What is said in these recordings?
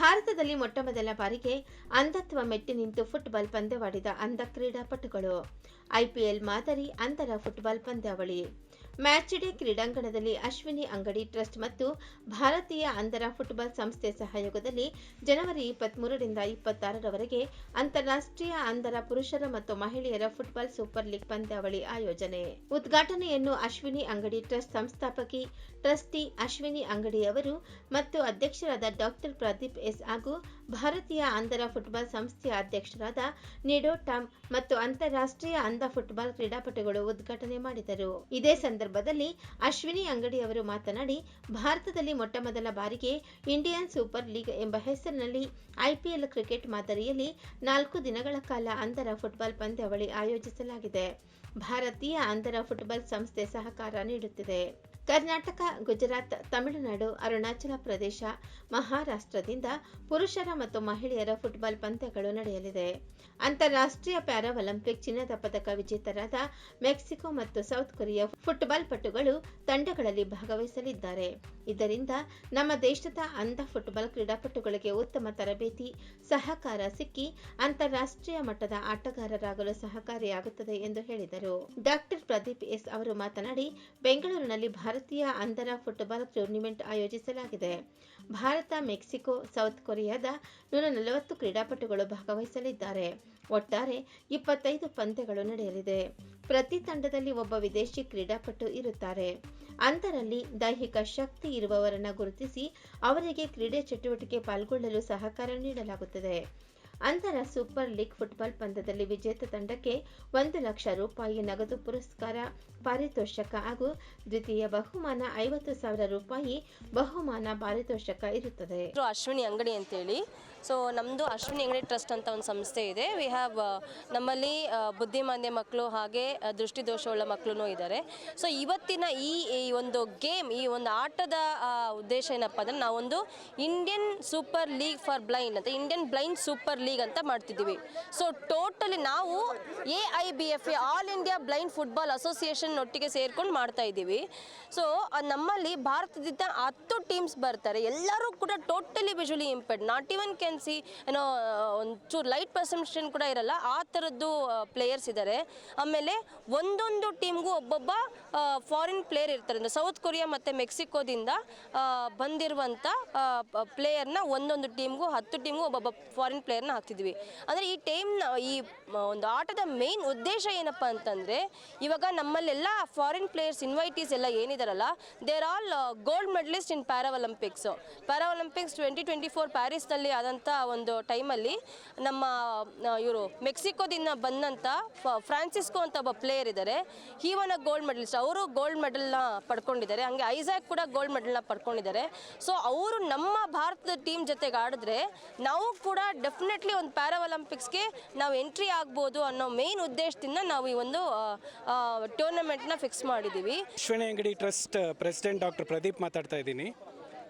ಭಾರತದಲ್ಲಿ ಮೊಟ್ಟಮೊದಲ ಬಾರಿಗೆ ಅಂಧತ್ವ ಮೆಟ್ಟಿ ನಿಂತು ಫುಟ್ಬಾಲ್ ಪಂದ್ಯವಾಡಿದ ಅಂಧ ಕ್ರೀಡಾಪಟುಗಳು. ಐಪಿಎಲ್ ಮಾದರಿ ಅಂಧರ ಫುಟ್ಬಾಲ್ ಪಂದ್ಯಾವಳಿ. ಮ್ಯಾಚ್ ಡೇ ಕ್ರೀಡಾಂಗಣದಲ್ಲಿ ಅಶ್ವಿನಿ ಅಂಗಡಿ ಟ್ರಸ್ಟ್ ಮತ್ತು ಭಾರತೀಯ ಅಂಧರ ಫುಟ್ಬಾಲ್ ಸಂಸ್ಥೆ ಸಹಯೋಗದಲ್ಲಿ ಜನವರಿ ಇಪ್ಪತ್ಮೂರರಿಂದ ಇಪ್ಪತ್ತಾರರವರೆಗೆ ಅಂತಾರಾಷ್ಟ್ರೀಯ ಅಂಧರ ಪುರುಷರ ಮತ್ತು ಮಹಿಳೆಯರ ಫುಟ್ಬಾಲ್ ಸೂಪರ್ ಲೀಗ್ ಪಂದ್ಯಾವಳಿ ಆಯೋಜನೆ. ಉದ್ಘಾಟನೆಯನ್ನು ಅಶ್ವಿನಿ ಅಂಗಡಿ ಟ್ರಸ್ಟ್ ಸಂಸ್ಥಾಪಕಿ ಟ್ರಸ್ಟಿ ಅಶ್ವಿನಿ ಅಂಗಡಿ ಅವರು ಮತ್ತು ಅಧ್ಯಕ್ಷರಾದ ಡಾಕ್ಟರ್ ಪ್ರದೀಪ್ ಎಸ್ ಹಾಗೂ ಭಾರತೀಯ ಅಂಧರ ಫುಟ್ಬಾಲ್ ಸಂಸ್ಥೆಯ ಅಧ್ಯಕ್ಷರಾದ ನಿಡೋ ಟಾಮ್ ಮತ್ತು ಅಂತಾರಾಷ್ಟ್ರೀಯ ಅಂಧ ಫುಟ್ಬಾಲ್ ಕ್ರೀಡಾಪಟುಗಳು ಉದ್ಘಾಟನೆ ಮಾಡಿದರು. ಇದೇ ಸಂದರ್ಭದಲ್ಲಿ ಅಶ್ವಿನಿ ಅಂಗಡಿ ಅವರು ಮಾತನಾಡಿ, ಭಾರತದಲ್ಲಿ ಮೊಟ್ಟಮೊದಲ ಬಾರಿಗೆ ಇಂಡಿಯನ್ ಸೂಪರ್ ಲೀಗ್ ಎಂಬ ಹೆಸರಿನಲ್ಲಿ ಐಪಿಎಲ್ ಕ್ರಿಕೆಟ್ ಮಾದರಿಯಲ್ಲಿ ನಾಲ್ಕು ದಿನಗಳ ಕಾಲ ಅಂಧರ ಫುಟ್ಬಾಲ್ ಪಂದ್ಯಾವಳಿ ಆಯೋಜಿಸಲಾಗಿದೆ. ಭಾರತೀಯ ಅಂಧರ ಫುಟ್ಬಾಲ್ ಸಂಸ್ಥೆ ಸಹಕಾರ ನೀಡುತ್ತಿದೆ. ಕರ್ನಾಟಕ, ಗುಜರಾತ್, ತಮಿಳುನಾಡು, ಅರುಣಾಚಲ ಪ್ರದೇಶ, ಮಹಾರಾಷ್ಟ್ರದಿಂದ ಪುರುಷರ ಮತ್ತು ಮಹಿಳೆಯರ ಫುಟ್ಬಾಲ್ ಪಂದ್ಯಗಳು ನಡೆಯಲಿದೆ. ಅಂತಾರಾಷ್ಟ್ರೀಯ ಪ್ಯಾರಾ ಒಲಿಂಪಿಕ್ ಚಿನ್ನದ ಪದಕ ವಿಜೇತರಾದ ಮೆಕ್ಸಿಕೋ ಮತ್ತು ಸೌತ್ ಕೊರಿಯಾ ಫುಟ್ಬಾಲ್ ಪಟುಗಳು ತಂಡಗಳಲ್ಲಿ ಭಾಗವಹಿಸಲಿದ್ದಾರೆ. ಇದರಿಂದ ನಮ್ಮ ದೇಶದ ಅಂಧ ಫುಟ್ಬಾಲ್ ಕ್ರೀಡಾಪಟುಗಳಿಗೆ ಉತ್ತಮ ತರಬೇತಿ, ಸಹಕಾರ ಸಿಕ್ಕಿ ಅಂತಾರಾಷ್ಟ್ರೀಯ ಮಟ್ಟದ ಆಟಗಾರರಾಗಲು ಸಹಕಾರಿಯಾಗುತ್ತದೆ ಎಂದು ಹೇಳಿದರು. ಡಾಕ್ಟರ್ ಪ್ರದೀಪ್ ಎಸ್ ಅವರು ಮಾತನಾಡಿ, ಬೆಂಗಳೂರಿನಲ್ಲಿ ಭಾರತೀಯ ಅಂತರ ಫುಟ್ಬಾಲ್ ಟೂರ್ನಿಮೆಂಟ್ ಆಯೋಜಿಸಲಾಗಿದೆ. ಭಾರತ, ಮೆಕ್ಸಿಕೋ, ಸೌತ್ ಕೊರಿಯಾದ ನೂರ ನಲವತ್ತು ಕ್ರೀಡಾಪಟುಗಳು ಭಾಗವಹಿಸಲಿದ್ದಾರೆ. ಒಟ್ಟಾರೆ ಇಪ್ಪತ್ತೈದು ಪಂದ್ಯಗಳು ನಡೆಯಲಿದೆ. ಪ್ರತಿ ತಂಡದಲ್ಲಿ ಒಬ್ಬ ವಿದೇಶಿ ಕ್ರೀಡಾಪಟು ಇರುತ್ತಾರೆ. ಅಂತರಲ್ಲಿ ದೈಹಿಕ ಶಕ್ತಿ ಇರುವವರನ್ನು ಗುರುತಿಸಿ ಅವರಿಗೆ ಕ್ರೀಡೆ ಚಟುವಟಿಕೆ ಪಾಲ್ಗೊಳ್ಳಲು ಸಹಕಾರ ನೀಡಲಾಗುತ್ತದೆ. ಅಂತರ ಸೂಪರ್ ಲೀಗ್ ಫುಟ್ಬಾಲ್ ಪಂದ್ಯದಲ್ಲಿ ವಿಜೇತ ತಂಡಕ್ಕೆ ಒಂದು ಲಕ್ಷ ರೂಪಾಯಿ ನಗದು ಪುರಸ್ಕಾರ, ಪಾರಿತೋಷಕ ಹಾಗೂ ದ್ವಿತೀಯ ಬಹುಮಾನ ಐವತ್ತು ಸಾವಿರ ರೂಪಾಯಿ ಬಹುಮಾನ ಪಾರಿತೋಷಕ ಇರುತ್ತದೆ. ಅಶ್ವಿನಿ ಅಂಗಡಿ ಅಂತೇಳಿ. ಸೊ ನಮ್ಮದು ಅಶ್ವಿನಿ ಹೆಂಗಡಿ ಟ್ರಸ್ಟ್ ಅಂತ ಒಂದು ಸಂಸ್ಥೆ ಇದೆ. ವಿ ಹ್ಯಾವ್ ನಮ್ಮಲ್ಲಿ ಆ, ಬುದ್ಧಿಮಾಂದ್ಯ ಮಕ್ಕಳು ಹಾಗೆ ಆ, ದೃಷ್ಟಿದೋಷವುಳ್ಳ ಮಕ್ಕಳು ಇದ್ದಾರೆ. ಸೊ ಇವತ್ತಿನ ಈ ಈ ಒಂದು ಗೇಮ್ ಈ ಒಂದು ಆಟದ ಉದ್ದೇಶ ಏನಪ್ಪ ಅಂದರೆ ನಾವೊಂದು Indian super league for blind ಅಂತ ಇಂಡಿಯನ್ ಬ್ಲೈಂಡ್ ಸೂಪರ್ ಲೀಗ್ ಅಂತ ಮಾಡ್ತಿದ್ದೀವಿ. ಸೊ ಟೋಟಲಿ ನಾವು A I B F A all India blind football association ಒಟ್ಟಿಗೆ ಸೇರ್ಕೊಂಡು ಮಾಡ್ತಾ ಇದ್ದೀವಿ. ಸೊ ನಮ್ಮಲ್ಲಿ ಭಾರತದಿಂದ ಹತ್ತು ಟೀಮ್ಸ್ ಬರ್ತಾರೆ. ಎಲ್ಲರೂ ಕೂಡ totally visually impaired not even can see ಏನೋ ಒಂಚೂರು ಲೈಟ್ ಪರ್ಸೆಪ್ಷನ್ ಕೂಡ ಇರಲ್ಲ, ಆ ಥರದ್ದು ಪ್ಲೇಯರ್ಸ್ ಇದ್ದಾರೆ ಆಮೇಲೆ ಒಂದೊಂದು ಟೀಮ್ಗೂ ಒಬ್ಬೊಬ್ಬ ಫಾರಿನ್ ಪ್ಲೇಯರ್ ಇರ್ತಾರೆ. ಅಂದರೆ ಸೌತ್ ಕೊರಿಯಾ ಮತ್ತು ಮೆಕ್ಸಿಕೋದಿಂದ ಬಂದಿರುವಂಥ ಪ್ಲೇಯರ್ನ ಒಂದೊಂದು ಟೀಮ್ಗೂ ಹತ್ತು ಟೀಮ್ಗೂ ಒಬ್ಬೊಬ್ಬ ಫಾರಿನ್ ಪ್ಲೇಯರ್ನ ಹಾಕ್ತಿದ್ವಿ. ಅಂದರೆ ಈ ಟೈಮ್ನ ಈ ಒಂದು ಆಟದ ಮೇನ್ ಉದ್ದೇಶ ಏನಪ್ಪ ಅಂತಂದರೆ, ಇವಾಗ ನಮ್ಮಲ್ಲೆಲ್ಲ ಫಾರಿನ್ ಪ್ಲೇಯರ್ಸ್ ಇನ್ವೈಟೀಸ್ ಎಲ್ಲ ಏನಿದಾರಲ್ಲ there all gold medalist in para Olympics para Olympics twenty twenty four ಪ್ಯಾರಿಸ್ನಲ್ಲಿ ಆದಂಥ ಒಂದು ಟೈಮಲ್ಲಿ ನಮ್ಮ ಇವರು ಮೆಕ್ಸಿಕೋದಿಂದ ಬಂದಂಥ ಫ್ರಾನ್ಸಿಸ್ಕೋ ಅಂತ ಒಬ್ಬ ಪ್ಲೇಯರ್ ಇದ್ದಾರೆ ಈವನ್ ಗೋಲ್ಡ್ ಮೆಡಲಿಸ್ಟ್ ಅವರು ಗೋಲ್ಡ್ ಮೆಡಲ್ನ ಪಡ್ಕೊಂಡಿದ್ದಾರೆ. ಹಂಗೆ ಐಸಾಕ್ ಕೂಡ ಗೋಲ್ಡ್ ಮೆಡಲ್ನ ಪಡ್ಕೊಂಡಿದ್ದಾರೆ. ಸೊ ಅವರು ನಮ್ಮ ಭಾರತದ ಟೀಮ್ ಜೊತೆಗೆ ಆಡಿದ್ರೆ ನಾವು ಕೂಡ ಡೆಫಿನೆಟ್ಲಿ ಒಂದು ಪ್ಯಾರಾ ಒಲಿಂಪಿಕ್ಸ್ಗೆ ನಾವು ಎಂಟ್ರಿ ಆಗ್ಬೋದು ಅನ್ನೋ ಮೇನ್ ಉದ್ದೇಶದಿಂದ ನಾವು ಈ ಒಂದು ಟೂರ್ನಮೆಂಟ್ನ ಫಿಕ್ಸ್ ಮಾಡಿದ್ದೀವಿ ಶ್ರೇಣಿ ಅಂಗಡಿ ಟ್ರಸ್ಟ್ ಪ್ರೆಸಿಡೆಂಟ್ ಡಾಕ್ಟರ್ ಪ್ರದೀಪ್ ಮಾತಾಡ್ತಾ ಇದ್ದೀನಿ.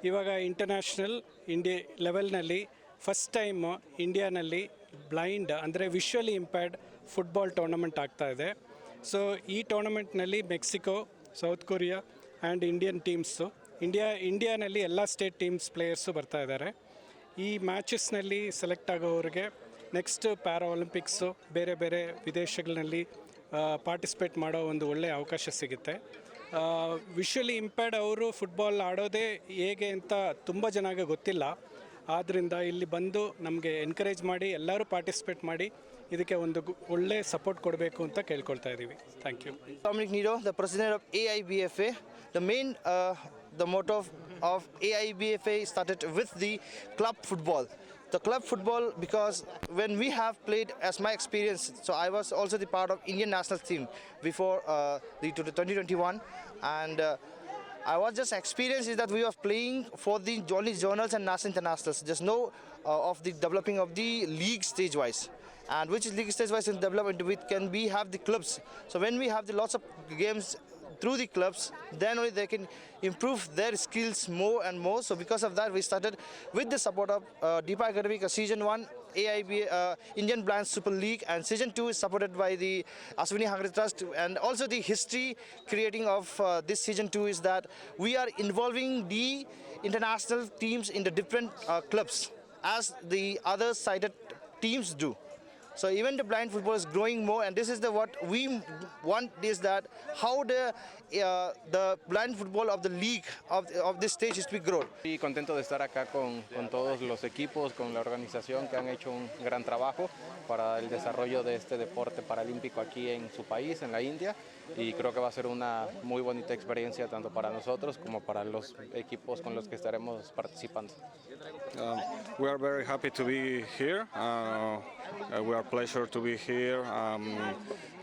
ಇವಾಗ ಇಂಟರ್ನ್ಯಾಷನಲ್ ಇಂಡಿಯಾ ಲೆವೆಲ್ನಲ್ಲಿ ಫಸ್ಟ್ ಟೈಮ್ ಇಂಡಿಯಾನಲ್ಲಿ ಬ್ಲೈಂಡ್ ಅಂದರೆ ವಿಶ್ವಲಿ ಇಂಪ್ಯಾರ್ಡ್ ಫುಟ್ಬಾಲ್ ಟೂರ್ನಮೆಂಟ್ ಆಗ್ತಾ ಇದೆ. ಸೊ ಈ ಟೂರ್ನಮೆಂಟ್ನಲ್ಲಿ Mexico South Korea and Indian teams India ಇಂಡಿಯಾನಲ್ಲಿ ಎಲ್ಲ ಸ್ಟೇಟ್ ಟೀಮ್ಸ್ ಪ್ಲೇಯರ್ಸು ಬರ್ತಾ ಇದ್ದಾರೆ. ಈ ಮ್ಯಾಚಸ್ನಲ್ಲಿ ಸೆಲೆಕ್ಟ್ ಆಗೋವ್ರಿಗೆ ನೆಕ್ಸ್ಟ್ ಪ್ಯಾರಾ ಒಲಿಂಪಿಕ್ಸು ಬೇರೆ ಬೇರೆ ವಿದೇಶಗಳಲ್ಲಿ ಪಾರ್ಟಿಸಿಪೇಟ್ ಮಾಡೋ ಒಂದು ಒಳ್ಳೆಯ ಅವಕಾಶ ಸಿಗುತ್ತೆ. ವಿಶ್ವಲಿ ಇಂಪ್ಯಾರ್ಡ್ ಅವರು ಫುಟ್ಬಾಲ್ ಆಡೋದೇ ಹೇಗೆ ಅಂತ ತುಂಬ ಜನಕ್ಕೆ ಗೊತ್ತಿಲ್ಲ. ಆದ್ದರಿಂದ ಇಲ್ಲಿ ಬಂದು ನಮಗೆ ಎನ್ಕರೇಜ್ ಮಾಡಿ, ಎಲ್ಲರೂ ಪಾರ್ಟಿಸಿಪೇಟ್ ಮಾಡಿ ಇದಕ್ಕೆ ಒಂದು ಒಳ್ಳೆ ಸಪೋರ್ಟ್ ಕೊಡಬೇಕು ಅಂತ ಕೇಳ್ಕೊಳ್ತಾ ಇದ್ದೀವಿ thank you Dominic Nero the president of A I B F A the main the motto of A I B F A started with the club football the club football because when we have played as my experience so I was also the part of Indian national team before the to twenty twenty one and I was just experienced is that we were playing for the only journals and national internationals. Just no uh, of the developing of the league stage wise. And which is league stage wise in development we can we have the clubs. So when we have the lots of games through the clubs, then only they can improve their skills more and more. So because of that, we started with the support of uh, Deepa Academic Season 1, AIB, uh, Indian Blind Super League, and Season 2 is supported by the Aswini Hangri Trust. And also the history creating of uh, this Season 2 is that we are involving the international teams in the different uh, clubs as the other sighted teams do. So even the blind football is growing more, and this is the what we want is that how the uh, the blind football of the league of, of this stage is to be grown. Y contento de estar acá con, con todos los equipos, con la organización que han hecho un gran trabajo para el desarrollo de este deporte paralímpico aquí en su país, en la India. Y creo que va a ser una muy bonita experiencia tanto para nosotros como para los equipos con los que estaremos participando. Um, we are very happy to be here. Uh, uh, we are pleasure to be here. Um,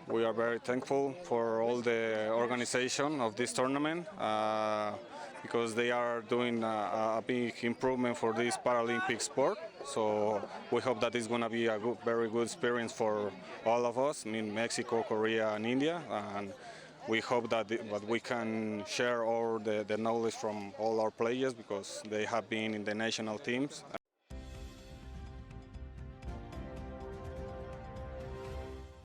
we are very thankful for all the organization of this tournament uh, because they are doing a, a big improvement for this Paralympic sport. So we hope that it's going to be a good, very good experience for all of us. I mean, Mexico, Korea, and India. And we hope that, the, that we can share all the, the knowledge from all our players because they have been in the national teams.